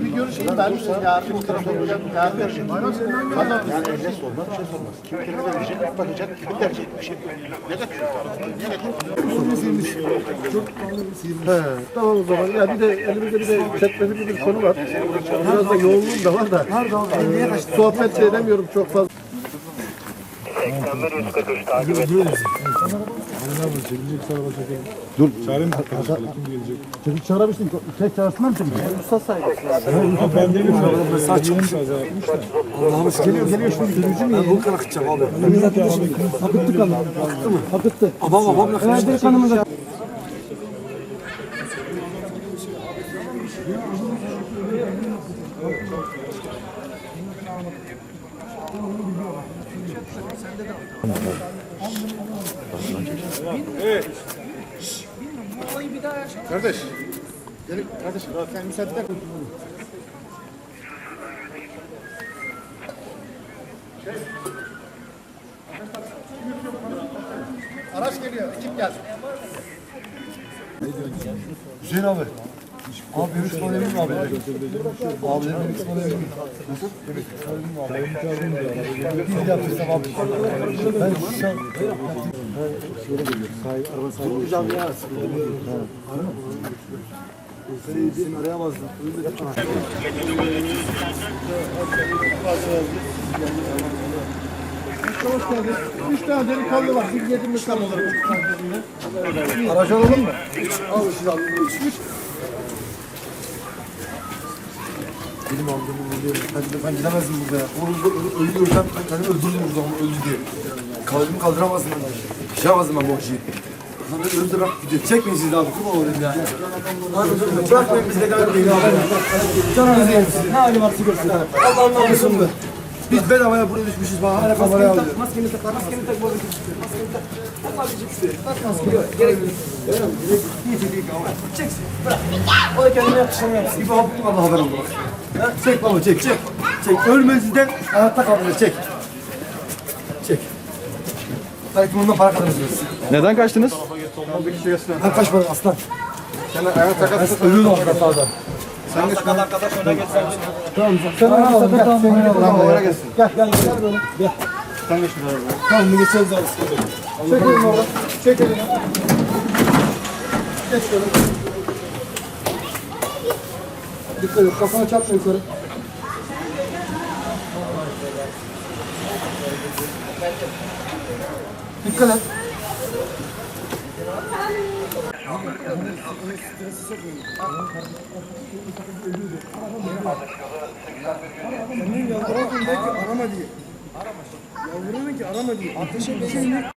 Bir görüşeyim ben. Tarafa olacak. Yarın görüşeyim. Tamam. Yani eline sormaz, bir şey sormaz. Kim kime verecek, bakacak, kim tercih etmiş. Ne kaçıyor? Ne He, tamam o zaman. Ya bir de elimizde bir de çekmeli bir konu var. Biraz da yoğunluğum da var da. Ee, sohbet de edemiyorum çok fazla. Çocuk çağırmıştın. Tek çağırsınlar mı seni? Usta saygısı. Ben değilim. Mesaj çıkmış. Allah'ımız geliyor geliyor şimdi sürücü mü? Ben bu kadar akıtacağım abi. Ben zaten akıttı kanı. Akıttı mı? Akıttı. Babam babam ne kadar? Nerede kanımız? Kardeş. Gelin kardeşim. Sen müsaade eder misin? Araç geliyor. Ekip geldi. Hüseyin abi. Abi benim ispalayayım mı abi? Abi benim ispalayayım mı? Nasıl? Evet. Biz yaptıysam abi. Ben şu an... Şöyle geliyor. Sahibi, araba sahibi. Durmayacağım ya. Arama. Seni, seni arayamazdım. Hoş geldin. Üç tane delikanlı var. Bir yedim mi tam olur. Aracı alalım mı? Al al. Üç. Üç. Benim aldığımı biliyorum. Ben, ben gidemezdim burada. Onu ölü görsem ben kendimi öldürürüm burada onu öldü diye. Kalbimi kaldıramazdım ben. Yaşayamazdım ben bu acıyı. Lan ben öldü bırak gidiyor. Çekmeyin siz abi. Kurban olayım ya. Bırakmayın bizi de abi. Canınızı yerim sizin. Ne hali varsa görsün. Allah'ın namusunu be. Biz bedavaya buraya düşmüşüz. Bana hala kameraya alıyor. Maskeni tak, maskeni tak, maskeni tak, maskeni tak. Tak abi cipsi. Tak maskeni. Gerek yok. Çeksin. Bırak. O da kendine yakışanı yapsın. İbo hapım Allah haber oldu bak. Ha? Çek baba çek çek. Çek. Ölmezden hayatta kalmıyor. Çek. Çek. Belki bundan para kazanırsınız. Neden kaçtınız? Ben kaçmadım aslan. Sen ayağına takat. Ölüyorum orada sağda. Sen geç. Arkadaş öne geçsen. Tamam. Sen bana. Sen yine Tamam oraya gelsin. Gel gel gel böyle. Gel. Sen geç bir arabaya. Tamam mı geçeriz abi. Çek elini orada. Çek elini. Geç şöyle. Dikkat et. Kafana çarpma yukarı. Dikkat et. Senin yavrumun belki arama diye. Yavrumun ki arama diye. Ateşe geçen